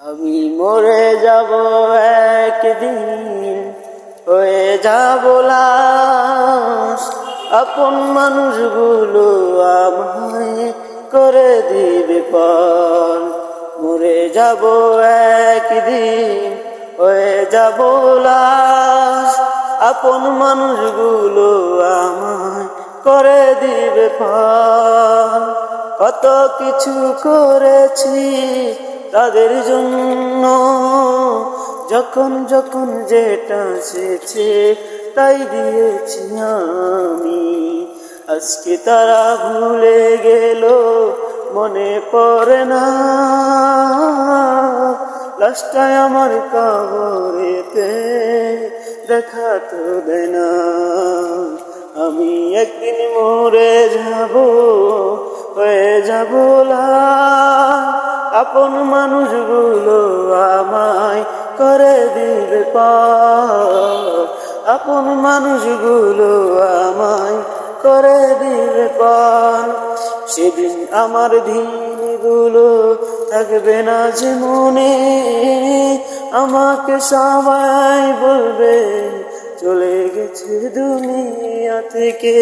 আমি মরে যাব একদিন, হয়ে যাব আপন মানুষগুলো আমায় করে দিবে পর মরে যাব একদিন, হয়ে যাব আপন মানুষগুলো আমায় করে দিবে পর কত কিছু করেছি তাদের জন্য যখন যখন যেটা চেয়েছে তাই দিয়েছি আমি। আজকে তারা ভুলে গেল, মনে পড়ে না। লাস্টায় আমার কবরেতে, দেখা তো না। আমি একদিন মরে যাব, হয়ে যাব লাশ। আপন মানুষগুলো আমায় করে দিবে পার আপন মানুষগুলো আমায় করে দিবে পার সেদিন আমার দিনগুলো থাকবে না যে মনে। আমাকে সবাই বলবে, চলে গেছে দুনিয়া থেকে।